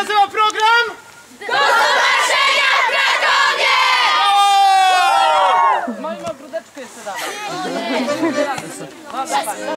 nazywa program? Do zobaczenia w Krakowie! Moim ogródeczku jeszcze damy.